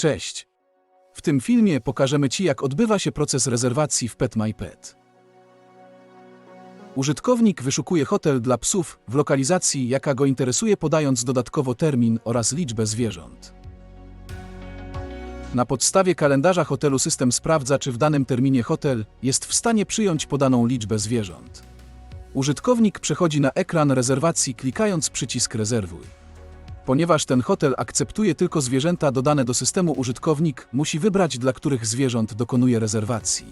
Cześć! W tym filmie pokażemy Ci, jak odbywa się proces rezerwacji w Pet My Pet. Użytkownik wyszukuje hotel dla psów w lokalizacji, jaka go interesuje, podając dodatkowo termin oraz liczbę zwierząt. Na podstawie kalendarza hotelu system sprawdza, czy w danym terminie hotel jest w stanie przyjąć podaną liczbę zwierząt. Użytkownik przechodzi na ekran rezerwacji, klikając przycisk Rezerwuj. Ponieważ ten hotel akceptuje tylko zwierzęta dodane do systemu, użytkownik musi wybrać, dla których zwierząt dokonuje rezerwacji.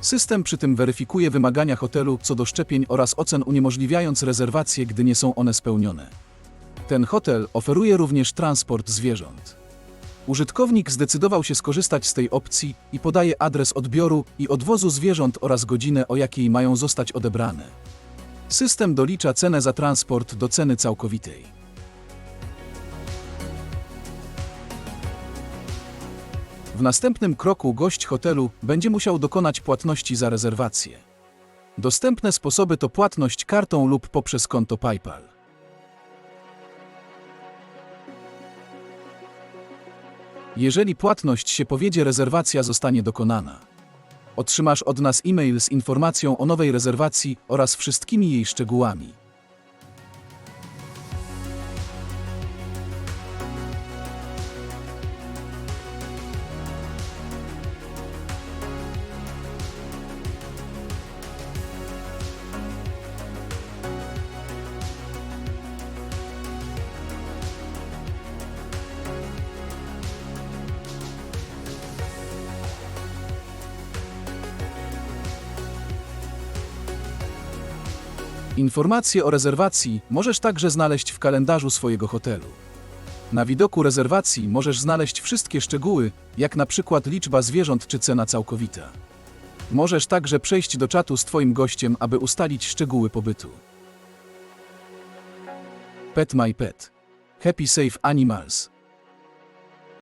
System przy tym weryfikuje wymagania hotelu co do szczepień oraz ocen, uniemożliwiając rezerwacje, gdy nie są one spełnione. Ten hotel oferuje również transport zwierząt. Użytkownik zdecydował się skorzystać z tej opcji i podaje adres odbioru i odwozu zwierząt oraz godzinę, o jakiej mają zostać odebrane. System dolicza cenę za transport do ceny całkowitej. W następnym kroku gość hotelu będzie musiał dokonać płatności za rezerwację. Dostępne sposoby to płatność kartą lub poprzez konto PayPal. Jeżeli płatność się powiedzie, rezerwacja zostanie dokonana. Otrzymasz od nas e-mail z informacją o nowej rezerwacji oraz wszystkimi jej szczegółami. Informacje o rezerwacji możesz także znaleźć w kalendarzu swojego hotelu. Na widoku rezerwacji możesz znaleźć wszystkie szczegóły, jak na przykład liczba zwierząt czy cena całkowita. Możesz także przejść do czatu z Twoim gościem, aby ustalić szczegóły pobytu. Pet My Pet. Happy Safe Animals.